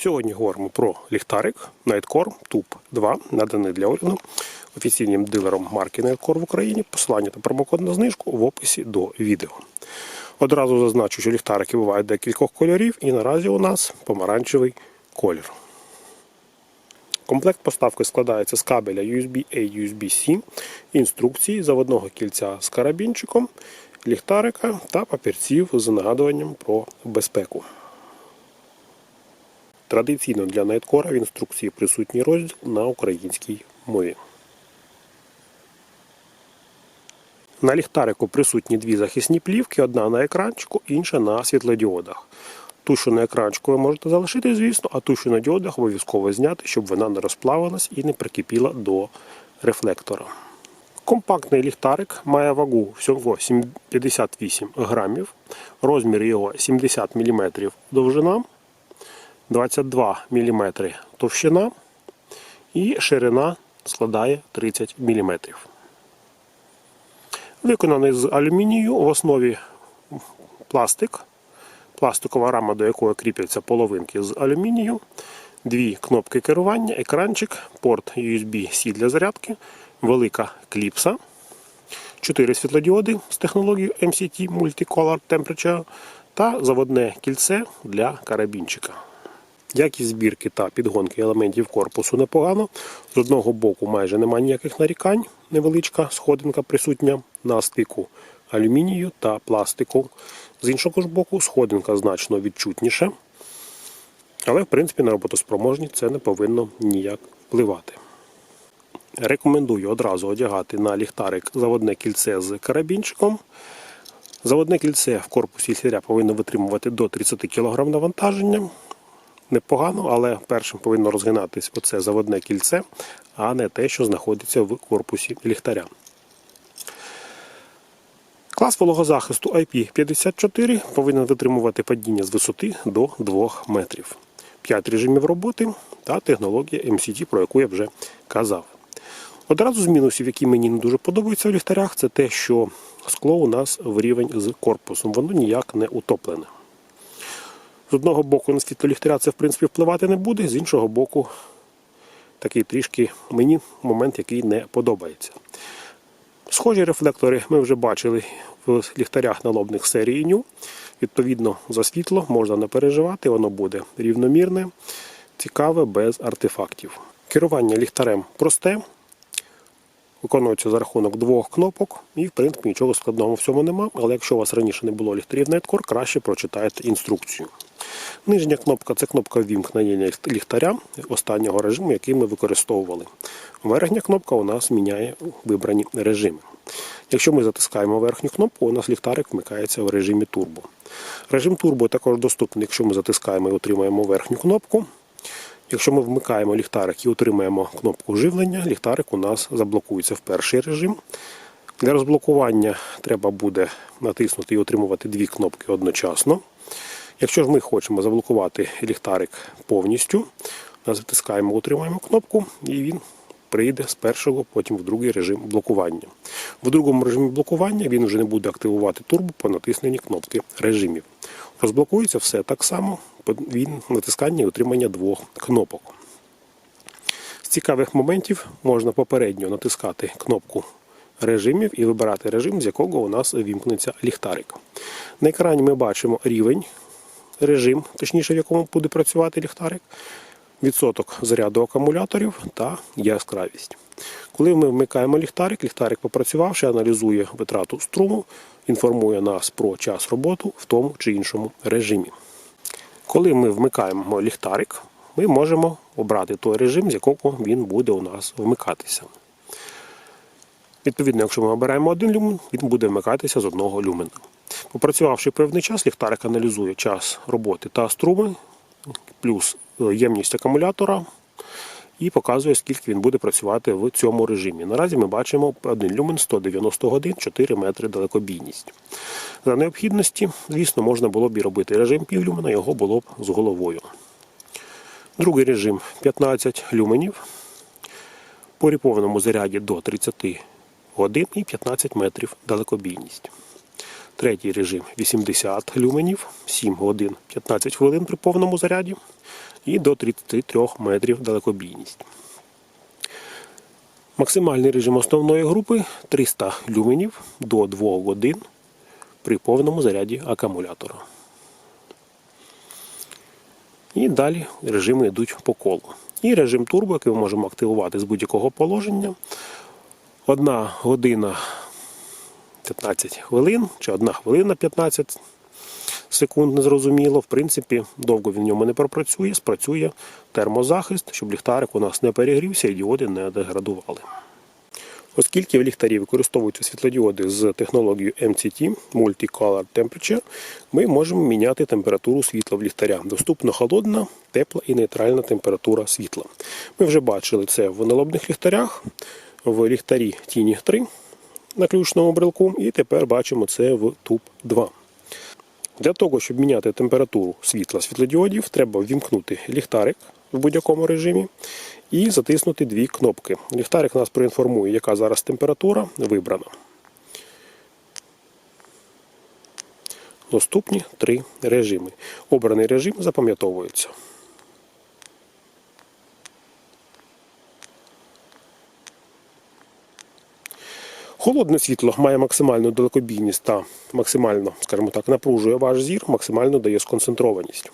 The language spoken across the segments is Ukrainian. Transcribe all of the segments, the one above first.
Сьогодні говоримо про ліхтарик Nightcore Tube 2, наданий для огляду офіційним дилером марки Nightcore в Україні. Посилання та промокод на знижку в описі до відео. Одразу зазначу, що ліхтарики бувають декількох кольорів, і наразі у нас помаранчевий колір. Комплект поставки складається з кабеля USB-A, USB-C, інструкції, заводного кільця з карабінчиком, ліхтарика та папірців з нагадуванням про безпеку. Традиційно для Найткора в інструкції присутній розділ на українській мові. На ліхтарику присутні дві захисні плівки, одна на екранчику, інша на світлодіодах. Ту, що на екранчику ви можете залишити, звісно, а ту, що на діодах, обов'язково зняти, щоб вона не розплавилась і не прикипіла до рефлектора. Компактний ліхтарик має вагу всього 58 грамів, розмір його 70 мм довжина. 22 мм товщина і ширина складає 30 мм. Виконаний з алюмінію в основі пластик, пластикова рама, до якої кріпляться половинки з алюмінію, дві кнопки керування, екранчик, порт USB-C для зарядки, велика кліпса, 4 світлодіоди з технологією MCT Multicolor Temperature та заводне кільце для карабінчика. Якість збірки та підгонки елементів корпусу непогано. З одного боку майже немає ніяких нарікань. Невеличка сходинка присутня на стику алюмінію та пластику. З іншого ж боку, сходинка значно відчутніша. Але, в принципі, на роботоспроможність це не повинно ніяк впливати. Рекомендую одразу одягати на ліхтарик заводне кільце з карабінчиком. Заводне кільце в корпусі ліхтаря повинно витримувати до 30 кг навантаження непогано, але першим повинно розгинатись оце заводне кільце, а не те, що знаходиться в корпусі ліхтаря. Клас вологозахисту IP54 повинен витримувати падіння з висоти до 2 метрів. 5 режимів роботи та технологія MCT, про яку я вже казав. Одразу з мінусів, які мені не дуже подобаються в ліхтарях, це те, що скло у нас в рівень з корпусом, воно ніяк не утоплене. З одного боку на світло ліхтаря це в принципі впливати не буде, з іншого боку, такий трішки мені момент, який не подобається. Схожі рефлектори ми вже бачили в ліхтарях налобних серії New. Відповідно, за світло можна не переживати, воно буде рівномірне, цікаве, без артефактів. Керування ліхтарем просте, виконується за рахунок двох кнопок, і, в принципі, нічого складного в цьому нема. Але якщо у вас раніше не було ліхтарів Nightcore, краще прочитайте інструкцію. Нижня кнопка це кнопка вімкнення ліхтаря останнього режиму, який ми використовували. Верхня кнопка у нас міняє вибрані режими. Якщо ми затискаємо верхню кнопку, у нас ліхтарик вмикається в режимі турбо. Режим турбо також доступний, якщо ми затискаємо і отримаємо верхню кнопку. Якщо ми вмикаємо ліхтарик і отримаємо кнопку живлення, ліхтарик у нас заблокується в перший режим. Для розблокування треба буде натиснути і отримувати дві кнопки одночасно. Якщо ж ми хочемо заблокувати ліхтарик повністю, затискаємо, утримаємо кнопку і він прийде з першого, потім в другий режим блокування. В другому режимі блокування він вже не буде активувати турбо по натисненні кнопки режимів. Розблокується все так само, він натискання і утримання двох кнопок. З цікавих моментів можна попередньо натискати кнопку режимів і вибирати режим, з якого у нас вімкнеться ліхтарик. На екрані ми бачимо рівень режим, точніше, в якому буде працювати ліхтарик, відсоток заряду акумуляторів та яскравість. Коли ми вмикаємо ліхтарик, ліхтарик, попрацювавши, аналізує витрату струму, інформує нас про час роботи в тому чи іншому режимі. Коли ми вмикаємо ліхтарик, ми можемо обрати той режим, з якого він буде у нас вмикатися. Відповідно, якщо ми обираємо один люмен, він буде вмикатися з одного люмена. Попрацювавши певний час, ліхтарик аналізує час роботи та струми, плюс ємність акумулятора і показує, скільки він буде працювати в цьому режимі. Наразі ми бачимо один люмен 190 годин, 4 метри далекобійність. За необхідності, звісно, можна було б і робити режим півлюмена, його було б з головою. Другий режим 15 люменів. По повному заряді до 30 годин і 15 метрів далекобійність. Третій режим 80 люменів, 7 годин 15 хвилин при повному заряді і до 33 метрів далекобійність. Максимальний режим основної групи 300 люменів до 2 годин при повному заряді акумулятора. І далі режими йдуть по колу. І режим турбо, який ми можемо активувати з будь-якого положення. Одна година 15 хвилин, чи одна хвилина 15 секунд, незрозуміло. В принципі, довго він в ньому не пропрацює, спрацює термозахист, щоб ліхтарик у нас не перегрівся і діоди не деградували. Оскільки в ліхтарі використовуються світлодіоди з технологією MCT Multicolor Temperature, ми можемо міняти температуру світла в ліхтаря. Доступно холодна, тепла і нейтральна температура світла. Ми вже бачили це в налобних ліхтарях, в ліхтарі Тіні 3 на ключному брелку, і тепер бачимо це в Tube 2. Для того, щоб міняти температуру світла світлодіодів, треба ввімкнути ліхтарик в будь-якому режимі і затиснути дві кнопки. Ліхтарик нас проінформує, яка зараз температура вибрана. Доступні три режими. Обраний режим запам'ятовується. Холодне світло має максимальну далекобійність та максимально, скажімо так, напружує ваш зір, максимально дає сконцентрованість.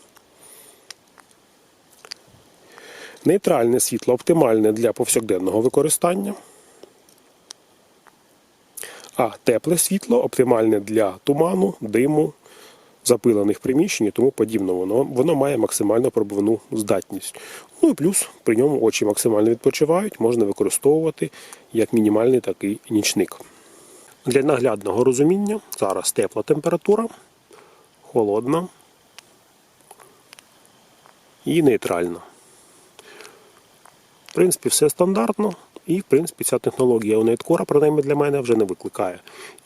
Нейтральне світло оптимальне для повсякденного використання. А тепле світло оптимальне для туману, диму, запилених приміщень і тому подібне. Воно, воно має максимально пробивну здатність. Ну і плюс при ньому очі максимально відпочивають, можна використовувати як мінімальний такий нічник. Для наглядного розуміння зараз тепла температура, холодна і нейтральна. В принципі, все стандартно. І, в принципі, ця технологія у Nightcore, принаймні для мене, вже не викликає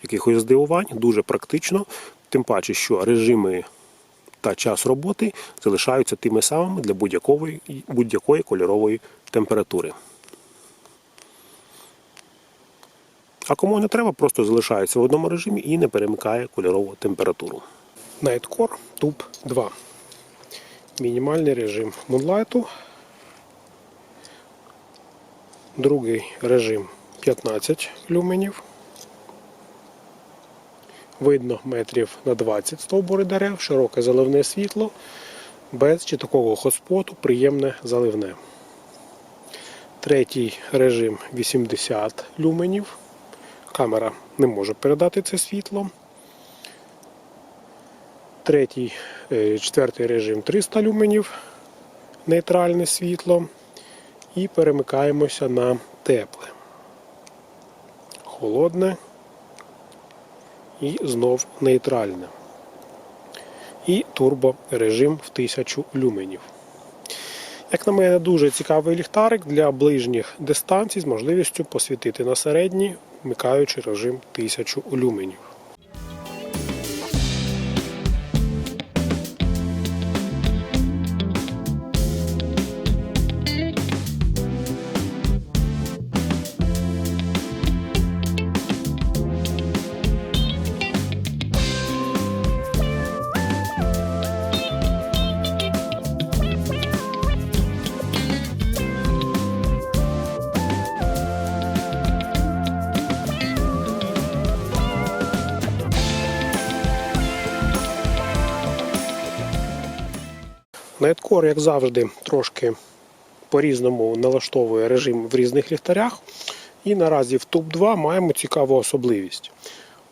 якихось здивувань, дуже практично, тим паче, що режими та час роботи залишаються тими самими для будь-якої будь-якої кольорової температури. А кому не треба, просто залишається в одному режимі і не перемикає кольорову температуру. Nightcore Tube 2. Мінімальний режим Moonlight. Другий режим 15 люменів. Видно метрів на 20 стовбури дерев, широке заливне світло, без чи такого хоспоту, приємне заливне. Третій режим 80 люменів. Камера не може передати це світло. Третій, е, четвертий режим 300 люменів, нейтральне світло. І перемикаємося на тепле. Холодне і знов нейтральне. І турборежим в 1000 люменів. Як на мене, дуже цікавий ліхтарик для ближніх дистанцій з можливістю посвітити на середній, вмикаючи режим 1000 люменів. Nightcore, як завжди, трошки по-різному налаштовує режим в різних ліхтарях. І наразі в Tube 2 маємо цікаву особливість.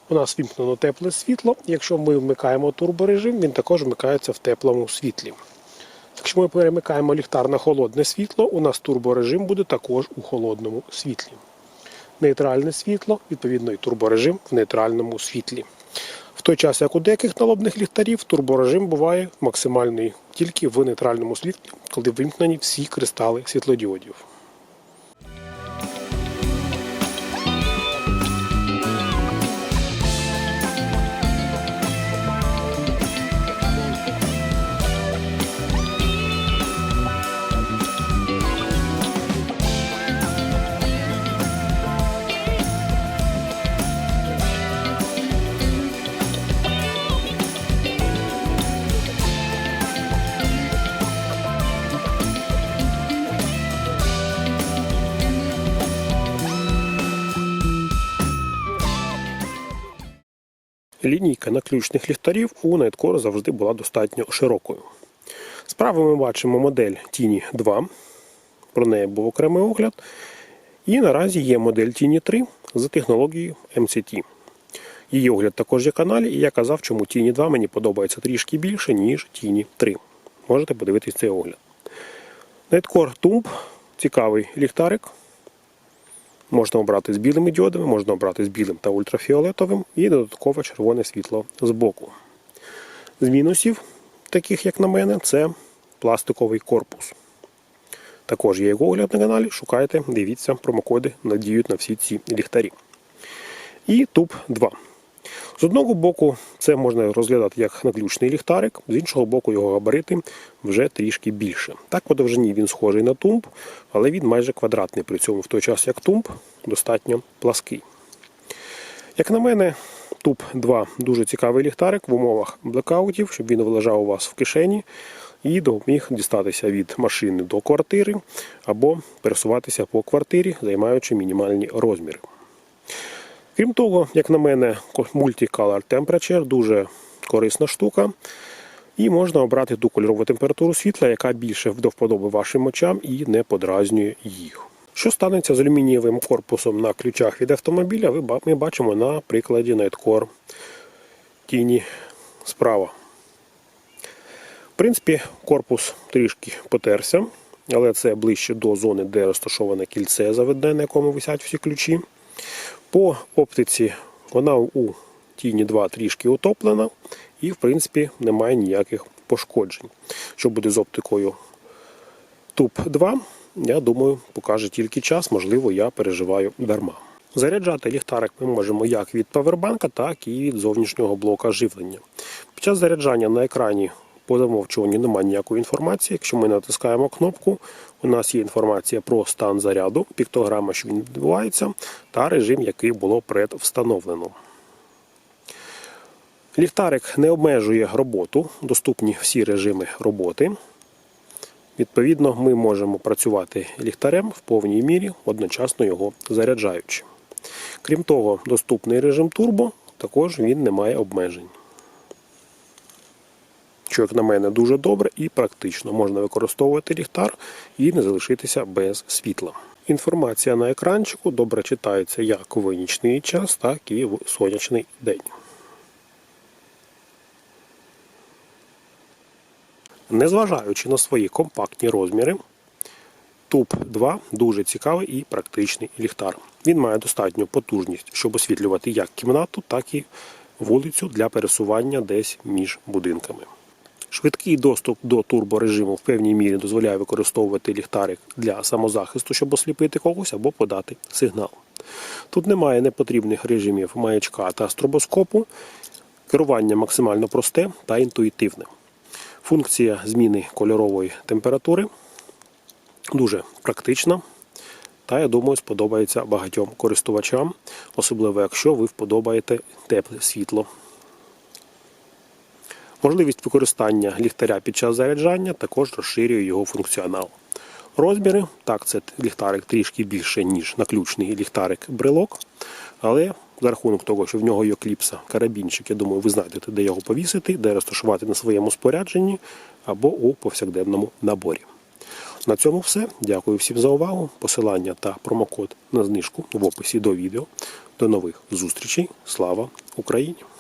У нас вімкнено тепле світло. Якщо ми вмикаємо турборежим, він також вмикається в теплому світлі. Якщо ми перемикаємо ліхтар на холодне світло, у нас турборежим буде також у холодному світлі. Нейтральне світло, відповідно, і турборежим в нейтральному світлі. В той час, як у деяких налобних ліхтарів, турборежим буває максимальний тільки в нейтральному світлі, коли вимкнені всі кристали світлодіодів. Лінійка наключних ліхтарів у Nightcore завжди була достатньо широкою. Справа ми бачимо модель Tini 2, про неї був окремий огляд. І наразі є модель Tini 3 з технологією MCT. Її огляд також є каналі, і я казав, чому Tini 2 мені подобається трішки більше, ніж Tini 3. Можете подивитись цей огляд. Nightcore Tumb цікавий ліхтарик. Можна обрати з білими діодами, можна обрати з білим та ультрафіолетовим і додаткове червоне світло збоку. З мінусів, таких як на мене, це пластиковий корпус. Також є його огляд на каналі. Шукайте, дивіться, промокоди надіють на всі ці ліхтарі. І туб 2. З одного боку, це можна розглядати як наключний ліхтарик, з іншого боку, його габарити вже трішки більше. Так, по довжині він схожий на тумб, але він майже квадратний при цьому, в той час як тумб достатньо плаский. Як на мене, туб 2 дуже цікавий ліхтарик в умовах блекаутів, щоб він лежав у вас в кишені і допоміг дістатися від машини до квартири або пересуватися по квартирі, займаючи мінімальні розміри. Крім того, як на мене, Multicolor Temperature дуже корисна штука. І можна обрати ту кольорову температуру світла, яка більше до вподоби вашим очам і не подразнює їх. Що станеться з алюмінієвим корпусом на ключах від автомобіля, ми бачимо на прикладі Nightcore тіні справа. В принципі, корпус трішки потерся, але це ближче до зони, де розташоване кільце заведене, на якому висять всі ключі. По оптиці вона у тіні 2 трішки утоплена і, в принципі, немає ніяких пошкоджень. Що буде з оптикою Туб 2, я думаю, покаже тільки час, можливо, я переживаю дарма. Заряджати ліхтарик ми можемо як від павербанка, так і від зовнішнього блока живлення. Під час заряджання на екрані по замовчуванню немає ніякої інформації. Якщо ми натискаємо кнопку, у нас є інформація про стан заряду, піктограма, що він відбувається, та режим, який було предвстановлено. Ліхтарик не обмежує роботу, доступні всі режими роботи. Відповідно, ми можемо працювати ліхтарем в повній мірі, одночасно його заряджаючи. Крім того, доступний режим турбо, також він не має обмежень. Що, як на мене, дуже добре і практично можна використовувати ліхтар і не залишитися без світла. Інформація на екранчику добре читається як в нічний час, так і в сонячний день. Незважаючи на свої компактні розміри, Туб 2 дуже цікавий і практичний ліхтар. Він має достатню потужність, щоб освітлювати як кімнату, так і вулицю для пересування десь між будинками. Швидкий доступ до турборежиму в певній мірі дозволяє використовувати ліхтарик для самозахисту, щоб осліпити когось або подати сигнал. Тут немає непотрібних режимів маячка та стробоскопу. Керування максимально просте та інтуїтивне. Функція зміни кольорової температури дуже практична. Та, я думаю, сподобається багатьом користувачам, особливо якщо ви вподобаєте тепле світло. Можливість використання ліхтаря під час заряджання також розширює його функціонал. Розміри, так, це ліхтарик трішки більше, ніж наключний ліхтарик брелок, але за рахунок того, що в нього є кліпса, карабінчик, я думаю, ви знайдете, де його повісити, де розташувати на своєму спорядженні або у повсякденному наборі. На цьому все. Дякую всім за увагу. Посилання та промокод на знижку в описі до відео. До нових зустрічей. Слава Україні!